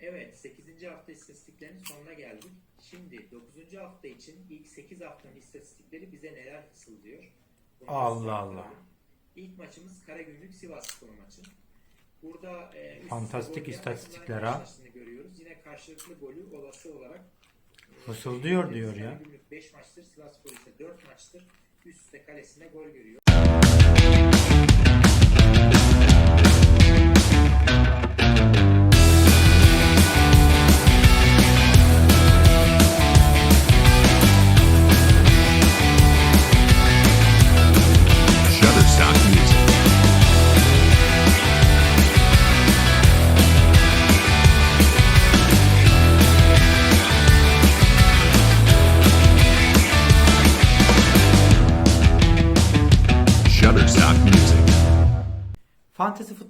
Evet, 8. hafta istatistiklerinin sonuna geldik. Şimdi 9. hafta için ilk 8 haftanın istatistikleri bize neler fısıldıyor? Bunu Allah Allah. İlk maçımız Karagümrük Sivas Spor maçı. Burada e, Fantastik istatistikler ha. görüyoruz. Yine karşılıklı golü olası olarak e, Fısıldıyor diyor ya. Karagümrük 5 maçtır, Sivas Spor ise 4 maçtır. Üst üste kalesine gol görüyor.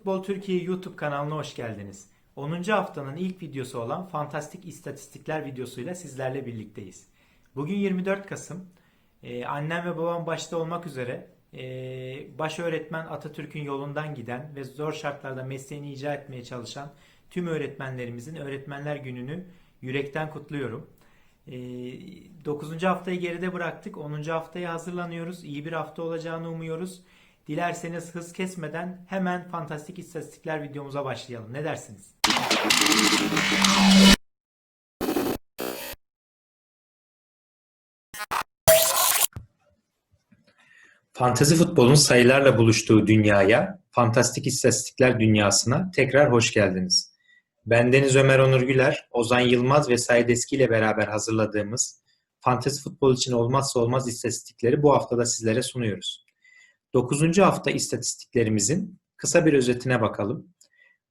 Futbol Türkiye YouTube kanalına hoş geldiniz. 10. haftanın ilk videosu olan Fantastik İstatistikler videosuyla sizlerle birlikteyiz. Bugün 24 Kasım. Ee, annem ve babam başta olmak üzere e, baş öğretmen Atatürk'ün yolundan giden ve zor şartlarda mesleğini icra etmeye çalışan tüm öğretmenlerimizin Öğretmenler Günü'nü yürekten kutluyorum. 9. haftayı geride bıraktık. 10. haftaya hazırlanıyoruz. İyi bir hafta olacağını umuyoruz. Dilerseniz hız kesmeden hemen fantastik istatistikler videomuza başlayalım. Ne dersiniz? Fantezi futbolun sayılarla buluştuğu dünyaya, fantastik istatistikler dünyasına tekrar hoş geldiniz. Ben Deniz Ömer Onur Güler, Ozan Yılmaz ve Said Eski ile beraber hazırladığımız fantezi futbol için olmazsa olmaz istatistikleri bu haftada sizlere sunuyoruz. 9. hafta istatistiklerimizin kısa bir özetine bakalım.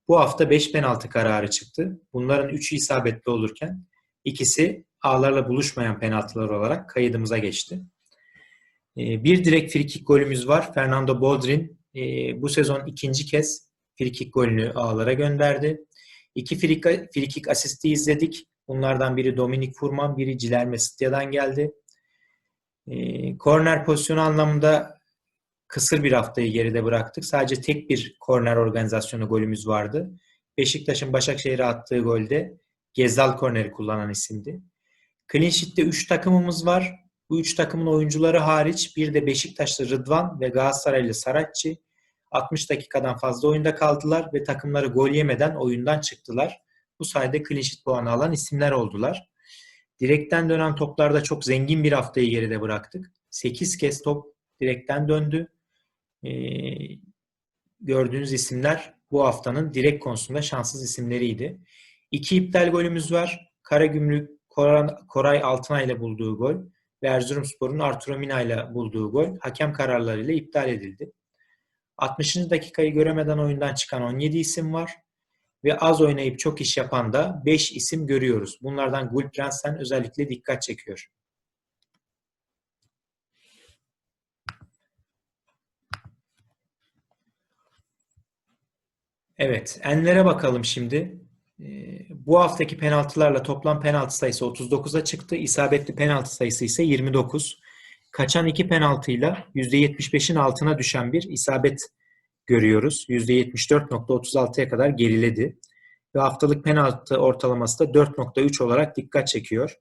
Bu hafta 5 penaltı kararı çıktı. Bunların 3'ü isabetli olurken ikisi ağlarla buluşmayan penaltılar olarak kaydımıza geçti. Ee, Bir direkt frikik golümüz var. Fernando Boldrin e, bu sezon ikinci kez frikik golünü ağlara gönderdi. İki frikik, asisti izledik. Bunlardan biri Dominik Furman, biri Cilerme Stia'dan geldi. Ee, korner pozisyonu anlamında kısır bir haftayı geride bıraktık. Sadece tek bir korner organizasyonu golümüz vardı. Beşiktaş'ın Başakşehir'e attığı golde Gezdal korneri kullanan isimdi. Clean Sheet'te 3 takımımız var. Bu 3 takımın oyuncuları hariç bir de Beşiktaşlı Rıdvan ve Galatasaraylı Saratçı 60 dakikadan fazla oyunda kaldılar ve takımları gol yemeden oyundan çıktılar. Bu sayede clean sheet puanı alan isimler oldular. Direkten dönen toplarda çok zengin bir haftayı geride bıraktık. 8 kez top direkten döndü. Ee, gördüğünüz isimler bu haftanın direkt konusunda şanssız isimleriydi. İki iptal golümüz var. Karagümrük Koray Altınay ile bulduğu gol ve Erzurumspor'un Arturo Mina ile bulduğu gol hakem kararlarıyla iptal edildi. 60. dakikayı göremeden oyundan çıkan 17 isim var ve az oynayıp çok iş yapan da 5 isim görüyoruz. Bunlardan Gulprensen özellikle dikkat çekiyor. Evet, enlere bakalım şimdi. Ee, Bu haftaki penaltılarla toplam penaltı sayısı 39'a çıktı. İsabetli penaltı sayısı ise 29. Kaçan iki penaltıyla %75'in altına düşen bir isabet görüyoruz. %74.36'ya kadar geriledi. Ve haftalık penaltı ortalaması da 4.3 olarak dikkat çekiyor.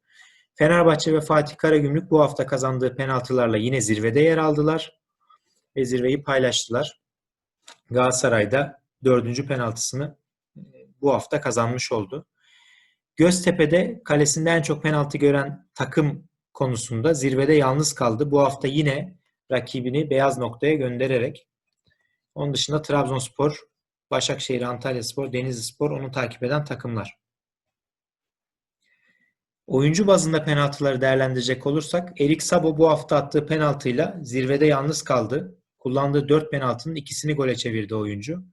Fenerbahçe ve Fatih Karagümrük bu hafta kazandığı penaltılarla yine zirvede yer aldılar. Ve zirveyi paylaştılar. Galatasaray'da dördüncü penaltısını e, bu hafta kazanmış oldu. Göztepe'de kalesinde en çok penaltı gören takım konusunda zirvede yalnız kaldı. Bu hafta yine rakibini beyaz noktaya göndererek. Onun dışında Trabzonspor, Başakşehir, Antalyaspor, Denizlispor onu takip eden takımlar. Oyuncu bazında penaltıları değerlendirecek olursak Erik Sabo bu hafta attığı penaltıyla zirvede yalnız kaldı. Kullandığı 4 penaltının ikisini gole çevirdi oyuncu.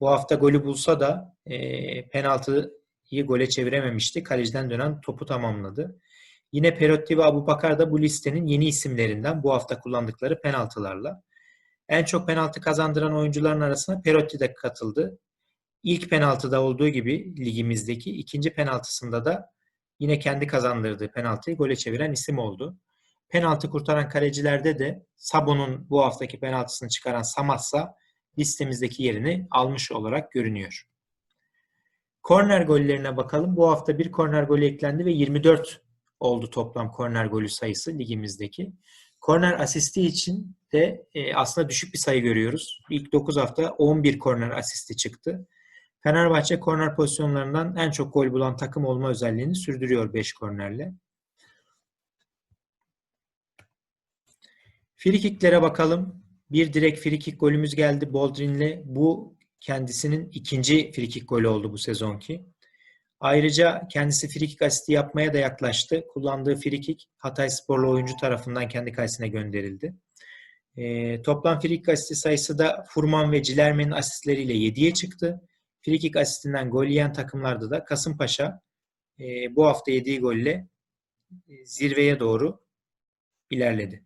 Bu hafta golü bulsa da e, penaltıyı gole çevirememişti. Kaleciden dönen topu tamamladı. Yine Perotti ve Abubakar da bu listenin yeni isimlerinden bu hafta kullandıkları penaltılarla. En çok penaltı kazandıran oyuncuların arasına Perotti de katıldı. İlk penaltıda olduğu gibi ligimizdeki ikinci penaltısında da yine kendi kazandırdığı penaltıyı gole çeviren isim oldu. Penaltı kurtaran kalecilerde de Sabo'nun bu haftaki penaltısını çıkaran Samassa listemizdeki yerini almış olarak görünüyor. Korner gollerine bakalım. Bu hafta bir korner golü eklendi ve 24 oldu toplam korner golü sayısı ligimizdeki. Korner asisti için de e, aslında düşük bir sayı görüyoruz. İlk 9 hafta 11 korner asisti çıktı. Fenerbahçe korner pozisyonlarından en çok gol bulan takım olma özelliğini sürdürüyor 5 kornerle. Frikiklere bakalım. Bir direkt frikik golümüz geldi Boldrin'le. Bu kendisinin ikinci frikik golü oldu bu sezonki. Ayrıca kendisi frikik asisti yapmaya da yaklaştı. Kullandığı frikik Hatay Sporlu oyuncu tarafından kendi kalesine gönderildi. E, toplam frikik asisti sayısı da Furman ve Cilermen'in asistleriyle 7'ye çıktı. Frikik asistinden gol yiyen takımlarda da Kasımpaşa e, bu hafta yediği golle e, zirveye doğru ilerledi.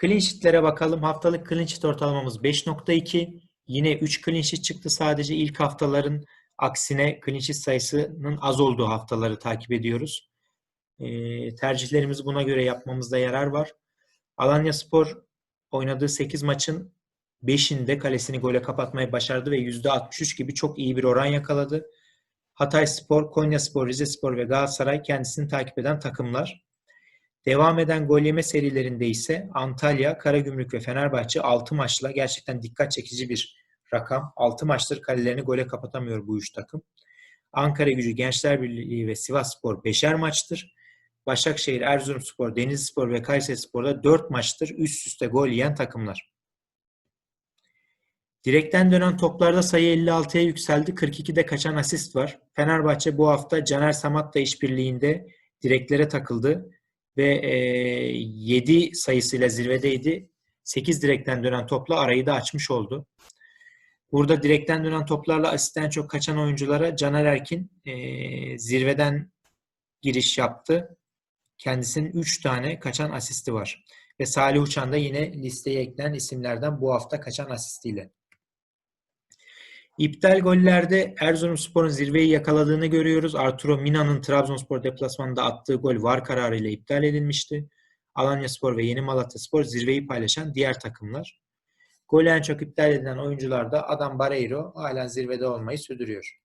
Clean sheet'lere bakalım. Haftalık clean sheet ortalamamız 5.2. Yine 3 clean sheet çıktı sadece ilk haftaların aksine clean sheet sayısının az olduğu haftaları takip ediyoruz. E, tercihlerimizi buna göre yapmamızda yarar var. Alanya Spor oynadığı 8 maçın 5'inde kalesini gole kapatmayı başardı ve %63 gibi çok iyi bir oran yakaladı. Hatay Spor, Konya Spor, Rize Spor ve Galatasaray kendisini takip eden takımlar. Devam eden gol yeme serilerinde ise Antalya, Karagümrük ve Fenerbahçe 6 maçla gerçekten dikkat çekici bir rakam. 6 maçtır kalelerini gole kapatamıyor bu üç takım. Ankara Gücü, Gençler Birliği ve Sivas Spor 5'er maçtır. Başakşehir, Erzurumspor, Denizlispor ve Kayserispor'da 4 maçtır üst üste gol yiyen takımlar. Direkten dönen toplarda sayı 56'ya yükseldi. 42'de kaçan asist var. Fenerbahçe bu hafta Caner Samat'la işbirliğinde direklere takıldı ve e, 7 sayısıyla zirvedeydi. 8 direkten dönen topla arayı da açmış oldu. Burada direkten dönen toplarla asisten çok kaçan oyunculara Caner Erkin e, zirveden giriş yaptı. Kendisinin 3 tane kaçan asisti var. Ve Salih Uçan da yine listeye eklenen isimlerden bu hafta kaçan asistiyle. İptal gollerde Erzurumspor'un zirveyi yakaladığını görüyoruz. Arturo Mina'nın Trabzonspor deplasmanında attığı gol var kararıyla iptal edilmişti. Alanyaspor ve Yeni Malatyaspor zirveyi paylaşan diğer takımlar. Golü en çok iptal edilen oyuncular da Adam Barreiro halen zirvede olmayı sürdürüyor.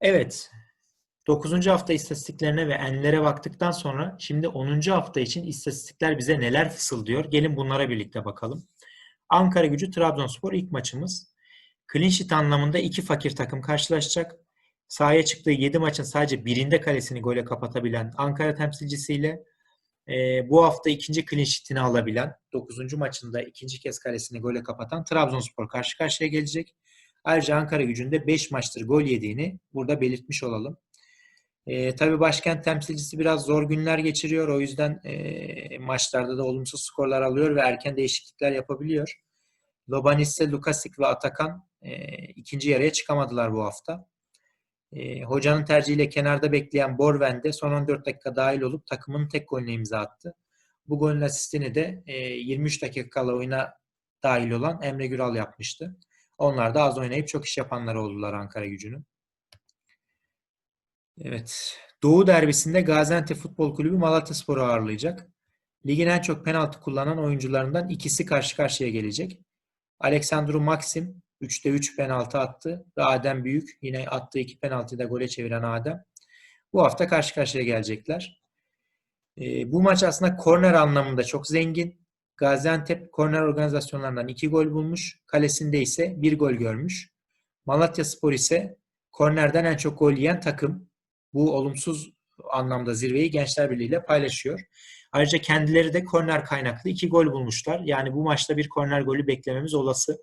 Evet, 9. hafta istatistiklerine ve enlere baktıktan sonra şimdi 10. hafta için istatistikler bize neler fısıldıyor? Gelin bunlara birlikte bakalım. Ankara gücü Trabzonspor ilk maçımız. Clean sheet anlamında iki fakir takım karşılaşacak. Sahaya çıktığı 7 maçın sadece birinde kalesini gole kapatabilen Ankara temsilcisiyle e, bu hafta ikinci clean sheet'ini alabilen 9. maçında ikinci kez kalesini gole kapatan Trabzonspor karşı karşıya gelecek. Ayrıca Ankara gücünde 5 maçtır gol yediğini burada belirtmiş olalım. E, tabii başkent temsilcisi biraz zor günler geçiriyor. O yüzden e, maçlarda da olumsuz skorlar alıyor ve erken değişiklikler yapabiliyor. Lobanisse, Lukasik ve Atakan e, ikinci yarıya çıkamadılar bu hafta. E, hocanın tercihiyle kenarda bekleyen Borven de son 14 dakika dahil olup takımın tek golüne imza attı. Bu golün asistini de e, 23 dakika kala oyuna dahil olan Emre Güral yapmıştı. Onlar da az oynayıp çok iş yapanlar oldular Ankara gücünün. Evet. Doğu derbisinde Gaziantep Futbol Kulübü Malatyaspor'u ağırlayacak. Ligin en çok penaltı kullanan oyuncularından ikisi karşı karşıya gelecek. Alexandru Maxim 3'te 3 penaltı attı ve Adem Büyük yine attığı iki penaltıyı da gole çeviren Adem. Bu hafta karşı karşıya gelecekler. E, bu maç aslında korner anlamında çok zengin. Gaziantep korner organizasyonlarından 2 gol bulmuş. Kalesinde ise 1 gol görmüş. Malatya Spor ise kornerden en çok gol yiyen takım. Bu olumsuz anlamda zirveyi Gençler Birliği ile paylaşıyor. Ayrıca kendileri de korner kaynaklı 2 gol bulmuşlar. Yani bu maçta bir korner golü beklememiz olası.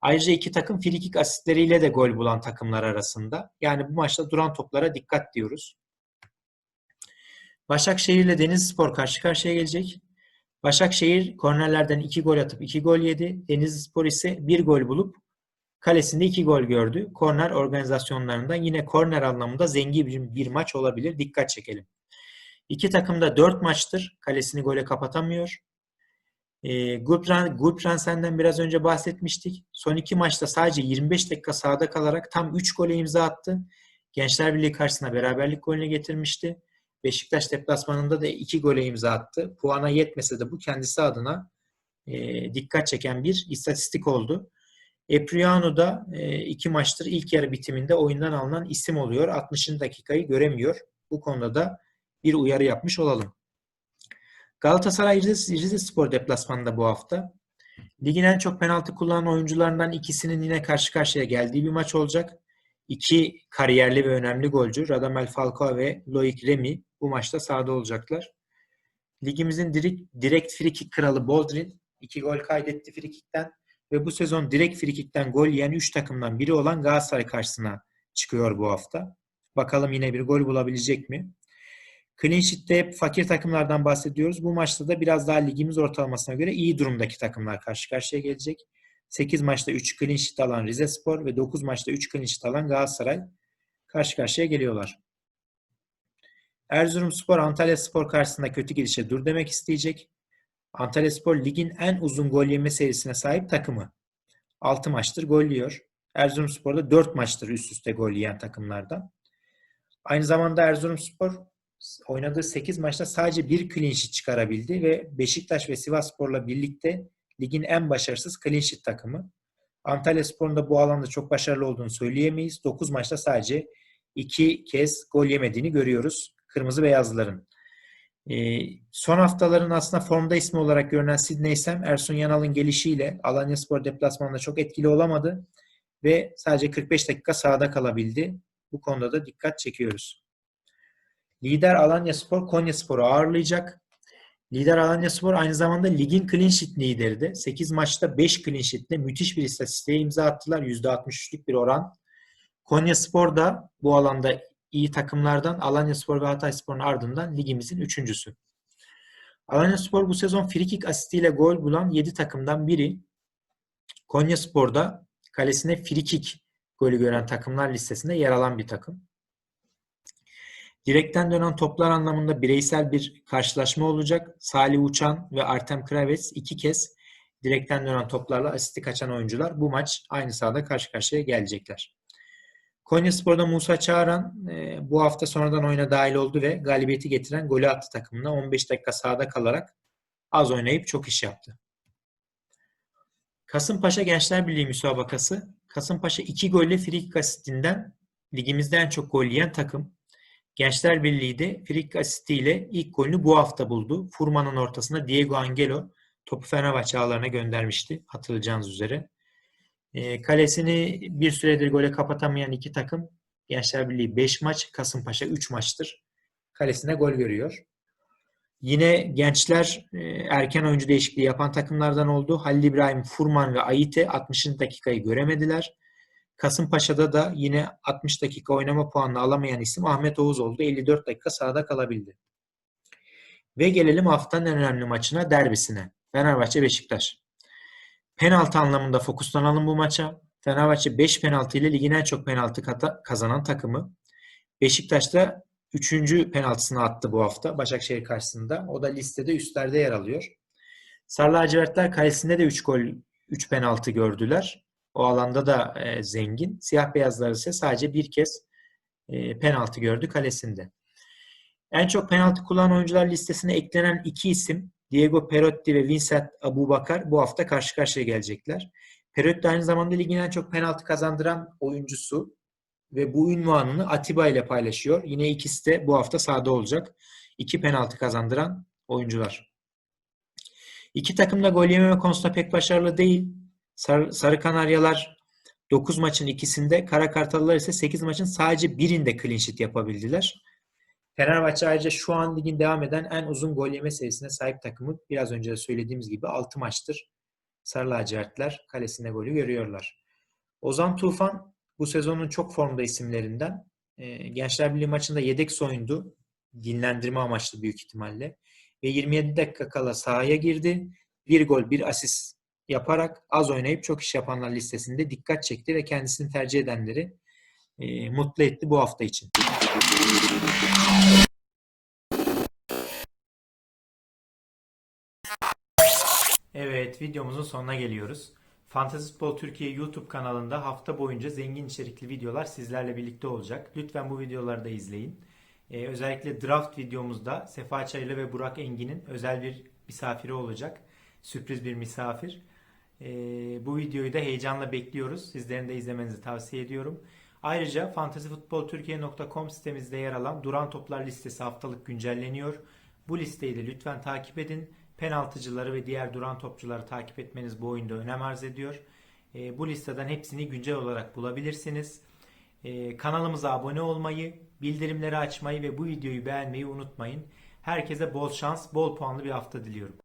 Ayrıca iki takım frikik asistleriyle de gol bulan takımlar arasında. Yani bu maçta duran toplara dikkat diyoruz. Başakşehir ile Denizlispor karşı karşıya gelecek. Başakşehir kornerlerden 2 gol atıp 2 gol yedi. Denizlispor ise 1 gol bulup kalesinde 2 gol gördü. Korner organizasyonlarında yine korner anlamında zengin bir, bir maç olabilir. Dikkat çekelim. İki takım da 4 maçtır kalesini gole kapatamıyor. E, Gulpran, Gulpransen'den biraz önce bahsetmiştik. Son iki maçta sadece 25 dakika sahada kalarak tam 3 gole imza attı. Gençler Birliği karşısına beraberlik golünü getirmişti. Beşiktaş deplasmanında da 2 gole imza attı. Puana yetmese de bu kendisi adına e, dikkat çeken bir istatistik oldu. Epriano da e, iki maçtır ilk yarı bitiminde oyundan alınan isim oluyor. 60. dakikayı göremiyor. Bu konuda da bir uyarı yapmış olalım. Galatasaray Rize, Rize Spor deplasmanında bu hafta. Ligin en çok penaltı kullanan oyuncularından ikisinin yine karşı karşıya geldiği bir maç olacak. İki kariyerli ve önemli golcü Radamel Falcao ve Loic Remy bu maçta sahada olacaklar. Ligimizin direkt, direkt frikik kralı Boldrin iki gol kaydetti frikikten ve bu sezon direkt frikikten gol yiyen 3 takımdan biri olan Galatasaray karşısına çıkıyor bu hafta. Bakalım yine bir gol bulabilecek mi? Clean Sheet'te hep fakir takımlardan bahsediyoruz. Bu maçta da biraz daha ligimiz ortalamasına göre iyi durumdaki takımlar karşı karşıya gelecek. 8 maçta 3 clean sheet alan Rizespor ve 9 maçta 3 clean sheet alan Galatasaray karşı karşıya geliyorlar. Erzurumspor Antalyaspor karşısında kötü gidişe dur demek isteyecek. Antalyaspor ligin en uzun gol yeme serisine sahip takımı. 6 maçtır gol yiyor. Erzurumspor da 4 maçtır üst üste gol yiyen takımlardan. Aynı zamanda Erzurumspor oynadığı 8 maçta sadece bir clean çıkarabildi ve Beşiktaş ve Sivasspor'la birlikte ligin en başarısız clean takımı. Antalyaspor'un da bu alanda çok başarılı olduğunu söyleyemeyiz. 9 maçta sadece 2 kez gol yemediğini görüyoruz kırmızı beyazlıların. Ee, son haftaların aslında formda ismi olarak görünen Sidney Sam, Ersun Yanal'ın gelişiyle Alanyaspor deplasmanında çok etkili olamadı ve sadece 45 dakika sahada kalabildi. Bu konuda da dikkat çekiyoruz. Lider Alanyaspor Konyaspor'u ağırlayacak. Lider Alanyaspor aynı zamanda ligin clean sheet lideri de. 8 maçta 5 clean sheetle müthiş bir istatistiğe imza attılar. %63'lük bir oran. Konyaspor da bu alanda iyi takımlardan Alanyaspor ve Hatayspor'un ardından ligimizin üçüncüsü. Alanyaspor bu sezon frikik asistiyle gol bulan 7 takımdan biri. Konyaspor'da kalesine frikik golü gören takımlar listesinde yer alan bir takım. Direkten dönen toplar anlamında bireysel bir karşılaşma olacak. Salih Uçan ve Artem Kravets iki kez direkten dönen toplarla asisti kaçan oyuncular bu maç aynı sahada karşı karşıya gelecekler. Konyaspor'da Musa Çağran e, bu hafta sonradan oyuna dahil oldu ve galibiyeti getiren golü attı takımına 15 dakika sahada kalarak az oynayıp çok iş yaptı. Kasımpaşa Gençler Birliği müsabakası. Kasımpaşa 2 golle frikik asistinden ligimizde en çok gol yiyen takım. Gençler Birliği de frikik asistiyle ilk golünü bu hafta buldu. Furman'ın ortasında Diego Angelo topu Fenerbahçe ağlarına göndermişti hatırlayacağınız üzere. E, kalesini bir süredir gole kapatamayan iki takım Gençler Birliği 5 maç, Kasımpaşa 3 maçtır. Kalesine gol görüyor. Yine gençler e, erken oyuncu değişikliği yapan takımlardan oldu. Halil İbrahim, Furman ve Ayite 60. dakikayı göremediler. Kasımpaşa'da da yine 60 dakika oynama puanını alamayan isim Ahmet Oğuz oldu. 54 dakika sahada kalabildi. Ve gelelim haftanın en önemli maçına, derbisine. Fenerbahçe-Beşiktaş. Penaltı anlamında fokuslanalım bu maça. Fenerbahçe 5 penaltı ile ligin en çok penaltı kazanan takımı. Beşiktaş da 3. penaltısını attı bu hafta Başakşehir karşısında. O da listede üstlerde yer alıyor. Sarı lacivertler kalesinde de 3 gol, 3 penaltı gördüler. O alanda da e, zengin. Siyah beyazlar ise sadece bir kez e, penaltı gördü kalesinde. En çok penaltı kullanan oyuncular listesine eklenen iki isim Diego Perotti ve Vincent Abubakar bu hafta karşı karşıya gelecekler. Perotti aynı zamanda ligin en çok penaltı kazandıran oyuncusu ve bu ünvanını Atiba ile paylaşıyor. Yine ikisi de bu hafta sahada olacak. İki penaltı kazandıran oyuncular. İki takım da gol yememe konusunda pek başarılı değil. Sarı, Sarı Kanaryalar 9 maçın ikisinde, Kara Kartallar ise 8 maçın sadece birinde clean sheet yapabildiler. Fenerbahçe ayrıca şu an ligin devam eden en uzun gol yeme serisine sahip takımı. Biraz önce de söylediğimiz gibi 6 maçtır Sarı lacivertler kalesinde golü görüyorlar. Ozan Tufan bu sezonun çok formda isimlerinden. E, Gençler Birliği maçında yedek soyundu. Dinlendirme amaçlı büyük ihtimalle. Ve 27 dakika kala sahaya girdi. Bir gol, bir asist yaparak az oynayıp çok iş yapanlar listesinde dikkat çekti ve kendisini tercih edenleri e, mutlu etti bu hafta için. Evet, videomuzun sonuna geliyoruz. Fantasy Futbol Türkiye YouTube kanalında hafta boyunca zengin içerikli videolar sizlerle birlikte olacak. Lütfen bu videoları da izleyin. Ee, özellikle draft videomuzda Sefa Çaylı ve Burak Engin'in özel bir misafiri olacak. Sürpriz bir misafir. Ee, bu videoyu da heyecanla bekliyoruz. Sizlerin de izlemenizi tavsiye ediyorum. Ayrıca fantasyfutboltürkiye.com sitemizde yer alan duran toplar listesi haftalık güncelleniyor. Bu listeyi de lütfen takip edin. Penaltıcıları ve diğer duran topçuları takip etmeniz bu oyunda önem arz ediyor. Ee, bu listeden hepsini güncel olarak bulabilirsiniz. Ee, kanalımıza abone olmayı, bildirimleri açmayı ve bu videoyu beğenmeyi unutmayın. Herkese bol şans, bol puanlı bir hafta diliyorum.